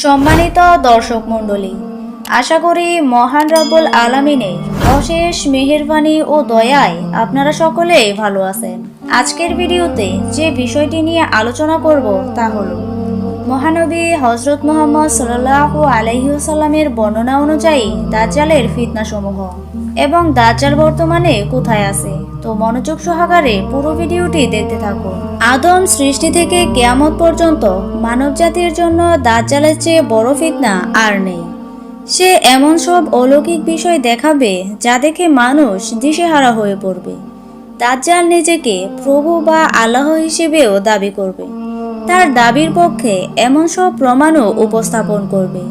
সম্মানিত দর্শক মণ্ডলী, আশা করি মহান রব্বুল আলামিনের অশেষ মেহেরবানি ও দয়ায় আপনারা সকলে ভালো আছেন। আজকের ভিডিওতে যে বিষয়টি নিয়ে আলোচনা করব তা হলো, মহানবী হজরত মোহাম্মদ সাল্লাহ আলাইসাল্লামের বর্ণনা অনুযায়ী দাজ্জালের ফিতনাসমূহ এবং দাজ্জাল বর্তমানে কোথায় আছে? তো মনোযোগ সহকারে পুরো ভিডিওটি দেখতে থাকুন। আদম সৃষ্টি থেকে কেয়ামত পর্যন্ত মানবজাতির জন্য দাজ্জালের চেয়ে বড় ফিতনা আর নেই। সে এমন সব অলৌকিক বিষয় দেখাবে যা দেখে মানুষ দিশেহারা হয়ে পড়বে। দাজ্জাল নিজেকে প্রভু বা আল্লাহ হিসেবেও দাবি করবে। তার দাবির পক্ষে এমন সব প্রমাণও উপস্থাপন করবে।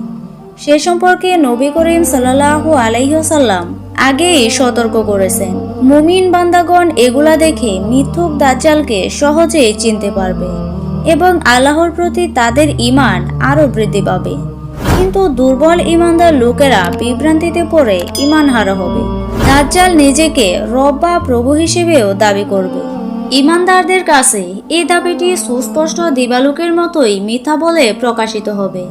সে সম্পর্কে নবী করিম সাল্লাহু আলাইসাল্লাম আগেই সতর্ক করেছেন। মুমিন বান্দাগণ এগুলা দেখে মিথ্যুক দাজ্জালকে সহজেই চিনতে পারবে এবং আল্লাহর প্রতি তাদের ইমান আরও বৃদ্ধি পাবে। কিন্তু দুর্বল ইমানদার লোকেরা বিভ্রান্তিতে পড়ে ইমান হারা হবে। দাজ্জাল নিজেকে রব বা প্রভু হিসেবেও দাবি করবে। ইমানদারদের কাছে এই দাবিটি সুস্পষ্ট দিবালুকের মতোই মিথ্যা বলে প্রকাশিত হবে।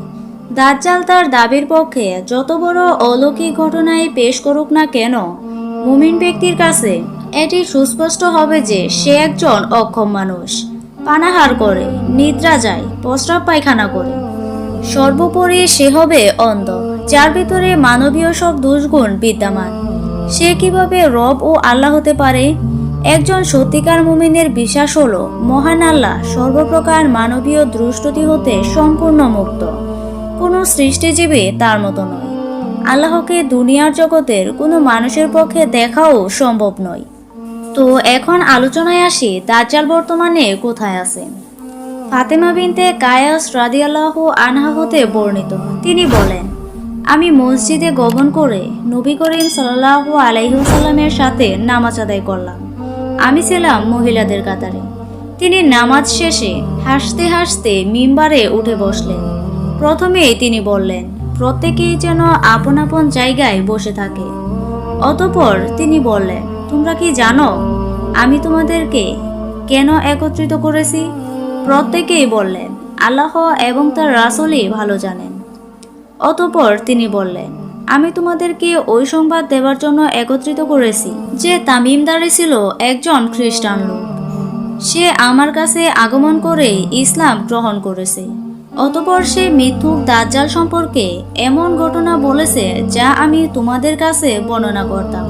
দাজ্জাল তার দাবির পক্ষে যত বড় অলৌকিক ঘটনায় পেশ করুক না কেন, মুমিন ব্যক্তির কাছে এটি সুস্পষ্ট হবে যে সে একজন অক্ষম মানুষ। পানাহার করে, নিদ্রা যায়, প্রস্রাব পায়খানা করে। সর্বোপরি সে হবে অন্ধ, যার ভিতরে মানবীয় সব দুষ্গুণ বিদ্যমান। সে কীভাবে রব ও আল্লাহ হতে পারে? একজন সত্যিকার মুমিনের বিশ্বাস হলো, মহান আল্লাহ সর্বপ্রকার মানবীয় দ্রুষ্টতি হতে সম্পূর্ণ মুক্ত। কোনো সৃষ্টিজীবী তার মতো নয়। আল্লাহকে দুনিয়ার জগতের কোনো মানুষের পক্ষে দেখাও সম্ভব নয়। তো এখন আলোচনায় আসি, দাজ্জাল বর্তমানে কোথায় আছে? ফাতেমা বিনতে কায়াস রাদিয়াল্লাহ আনহা হতে বর্ণিত। তিনি বলেন, আমি মসজিদে গমন করে নবী করিম সাল্লাহ আলাইসাল্লামের সাথে নামাজ আদায় করলাম। আমি ছিলাম মহিলাদের কাতারে। তিনি নামাজ শেষে হাসতে হাসতে মিম্বারে উঠে বসলেন। প্রথমেই তিনি বললেন, প্রত্যেকেই যেন আপন আপন জায়গায় বসে থাকে। অতপর তিনি বললেন, তোমরা কি জানো, আমি তোমাদেরকে কেন একত্রিত করেছি? প্রত্যেকেই বললেন, আল্লাহ এবং তার রাসুলই ভালো জানেন। অতপর তিনি বললেন, আমি তোমাদেরকে ওই সংবাদ দেওয়ার জন্য একত্রিত করেছি যে তামিমদারে ছিল একজন খ্রিস্টান লোক। সে আমার কাছে আগমন করে ইসলাম গ্রহণ করেছে। অতপর সে মিথ্যুক দাজ্জাল সম্পর্কে এমন ঘটনা বলেছে যা আমি তোমাদের কাছে বর্ণনা করতাম।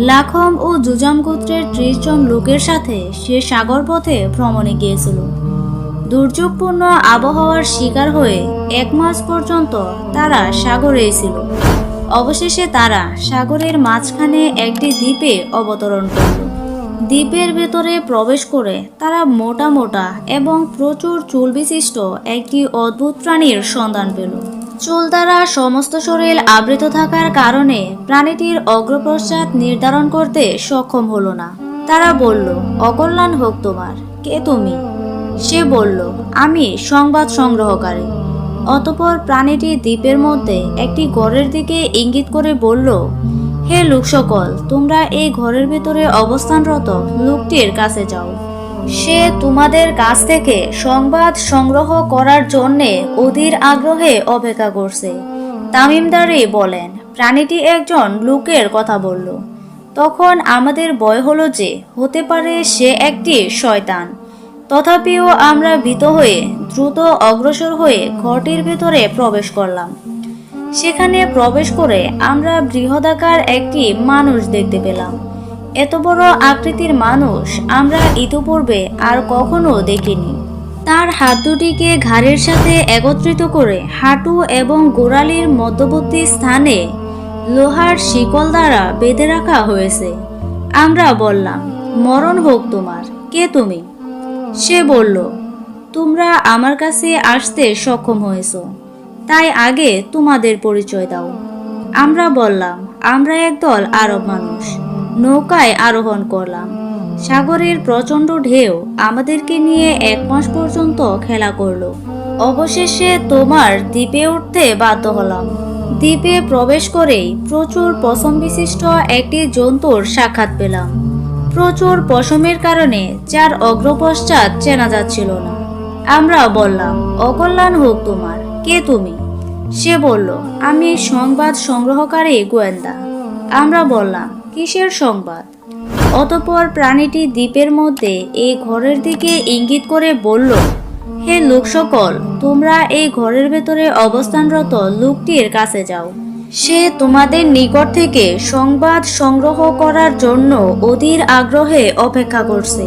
লাখম ও জুজাম গোত্রের ত্রিশ জন লোকের সাথে সে সাগর পথে ভ্রমণে গিয়েছিল। দুর্যোগপূর্ণ আবহাওয়ার শিকার হয়ে এক মাস পর্যন্ত তারা সাগরেই ছিল। অবশেষে তারা সাগরের মাঝখানে একটি দ্বীপে অবতরণ করল। দ্বীপের ভেতরে প্রবেশ করে তারা মোটা মোটা এবং প্রচুর চুল বিশিষ্ট একটি অদ্ভুত প্রাণীর সন্ধান পেল। চুল দ্বারা সমস্ত শরীর আবৃত থাকার কারণে প্রাণীটির অগ্রপশ্চাৎ নির্ধারণ করতে সক্ষম হলো না। তারা বলল, অকল্যাণ হোক তোমার, কে তুমি? সে বলল, আমি সংবাদ সংগ্রহকারী। অতপর প্রাণীটি দ্বীপের মধ্যে একটি ঘরের দিকে ইঙ্গিত করে বলল হে লোক সকল তোমরা এই ঘরের ভিতরে অবস্থানরত লোকটির কাছে যাও। সে তোমাদের কাছ থেকে সংবাদ সংগ্রহ করার জন্যে অধীর আগ্রহে অপেক্ষা করছে। তামিমদারি বলেন, প্রাণীটি একজন লোকের কথা বলল। তখন আমাদের ভয় হলো যে, হতে পারে সে একটি শয়তান। তথাপিও আমরা ভীত হয়ে, দ্রুত অগ্রসর হয়ে ঘরটির ভেতরে প্রবেশ করলাম। সেখানে প্রবেশ করে আমরা বৃহদাকার একটি মানুষ দেখতে পেলাম। এত বড় আকৃতির মানুষ আমরা ইতিপূর্বে আর কখনো দেখিনি। তার হাত দুটিকে ঘাড়ের সাথে একত্রিত করে হাঁটু এবং গোড়ালির মধ্যবর্তী স্থানে লোহার শিকল দ্বারা বেঁধে রাখা হয়েছে। আমরা বললাম, মরণ হোক তোমার। কে তুমি? সে বলল, তোমরা আমার কাছে আসতে সক্ষম হয়েছো। তাই আগে তোমাদের পরিচয় দাও। আমরা বললাম আমরা একদল আরব মানুষ। নৌকায় আরোহণ করলাম। সাগরের প্রচণ্ড ঢেউ আমাদেরকে নিয়ে এক মাস পর্যন্ত খেলা করল। অবশেষে তোমার দ্বীপে উঠতে বাধ্য হলাম। দ্বীপে প্রবেশ করেই প্রচুর পশম বিশিষ্ট একটি জন্তুর সাক্ষাৎ পেলাম। প্রচুর পশমের কারণে যার অগ্রপশ্চাৎ চেনা যাচ্ছিল না। আমরা বললাম, অকল্যাণ হোক তোমার। কে তুমি? সে বলল, আমি সংবাদ সংগ্রহকারী গোয়েন্দা। আমরা বললাম, কিসের সংবাদ? অতপর প্রাণীটি দ্বীপের মধ্যে এই ঘরের দিকে ইঙ্গিত করে বলল, হে লোক সকল, তোমরা এই ঘরের ভেতরে অবস্থানরত লোকটির কাছে যাও। সে তোমাদের নিকট থেকে সংবাদ সংগ্রহ করার জন্য অধীর আগ্রহে অপেক্ষা করছে।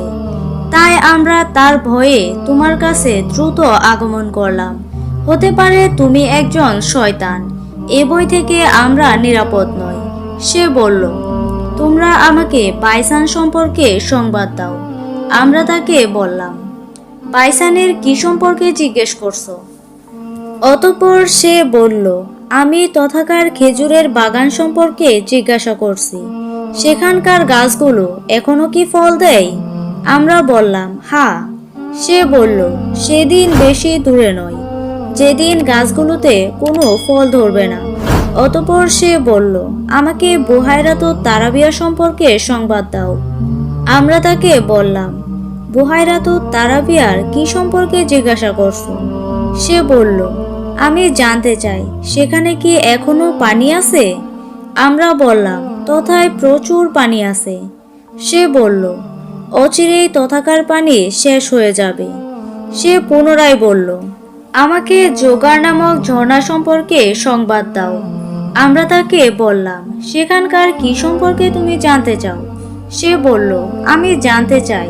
তাই আমরা তার ভয়ে তোমার কাছে দ্রুত আগমন করলাম। হতে পারে তুমি একজন শয়তান। এ বই থেকে আমরা নিরাপদ নই। সে বলল, তোমরা আমাকে বাইসান সম্পর্কে সংবাদ দাও। আমরা তাকে বললাম বাইসানের কি সম্পর্কে জিজ্ঞেস করছ? অতপর সে বলল, আমি তথাকার খেজুরের বাগান সম্পর্কে জিজ্ঞাসা করছি। সেখানকার গাছগুলো এখনও কি ফল দেয়? আমরা বললাম হ্যাঁ। সে বলল, সেদিন বেশি দূরে নয়। যেদিন গাছগুলোতে কোনো ফল ধরবে না। অতপর সে বলল, আমাকে বুহাইরাত তারাবিয়া সম্পর্কে সংবাদ দাও। আমরা তাকে বললাম বুহাইরাত তারাবিয়ার কি সম্পর্কে জিজ্ঞাসা করছ? সে বলল, আমি জানতে চাই, সেখানে কি এখনও পানি আছে? আমরা বললাম, তথায় প্রচুর পানি আছে। সে বলল, অচিরেই তথাকার পানি শেষ হয়ে যাবে। সে পুনরায় বলল আমাকে জোগার নামক ঝর্ণা সম্পর্কে সংবাদ দাও। আমরা তাকে বললাম, সেখানকার কি সম্পর্কে তুমি জানতে চাও? সে বলল, আমি জানতে চাই।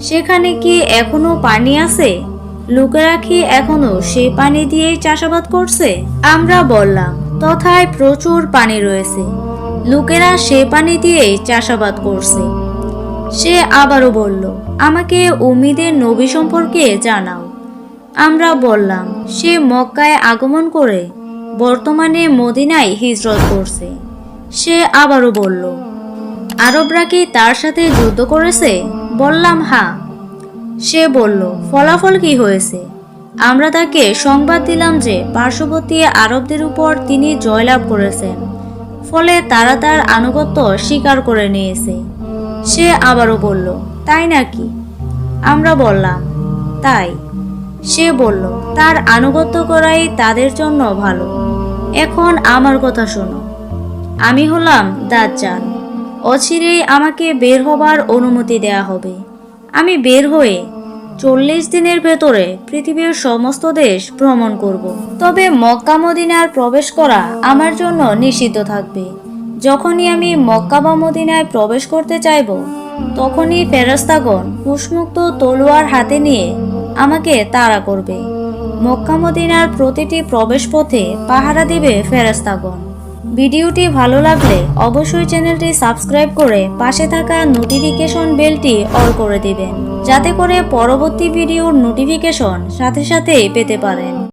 সেখানে কি এখনও পানি আছে? লোকেরা কি এখনও সে পানি দিয়েই চাষাবাদ করছে? আমরা বললাম, তথায় প্রচুর পানি রয়েছে। লোকেরা সে পানি দিয়েই চাষাবাদ করছে। সে আবারও বলল, আমাকে উমিদের নবী সম্পর্কে জানাও। আমরা বললাম, সে মক্কায় আগমন করে বর্তমানে মদিনায় হিজরত করছে। সে আবারও বলল, আরবরা কি তার সাথে যুদ্ধ করেছে? বললাম, হা। সে বলল, ফলাফল কি হয়েছে? আমরা তাকে সংবাদ দিলাম যে পার্শ্ববর্তী আরবদের উপর তিনি জয়লাভ করেছেন। ফলে তারা তার আনুগত্য স্বীকার করে নিয়েছে। সে আবারও বলল, তাই নাকি? আমরা বললাম, তাই। সে বলল, তার আনুগত্য করাই তাদের জন্য ভালো। এখন আমার কথা শোনো। আমি হলাম দাজ্জাল। অচিরেই আমাকে বের হবার অনুমতি দেয়া হবে। আমি বের হয়ে চল্লিশ দিনের ভেতরে পৃথিবীর সমস্ত দেশ ভ্রমণ করব। তবে মক্কা মদিনার প্রবেশ করা আমার জন্য নিষিদ্ধ থাকবে। যখনই আমি মক্কা বা মদিনায় প্রবেশ করতে চাইব, তখনই ফেরস্তাগণ হুসমুক্ত তলোয়ার হাতে নিয়ে আমাকে তাড়া করবে। মক্কা মদিনার প্রতিটি প্রবেশ পথে পাহারা দিবে ফেরাস্তাগণ ভিডিওটি ভালো লাগলে অবশ্যই চ্যানেলটি সাবস্ক্রাইব করে পাশে থাকা নোটিফিকেশন বেলটি অল করে দিবেন, যাতে করে পরবর্তী ভিডিওর নোটিফিকেশন সাথে সাথেই পেতে পারেন।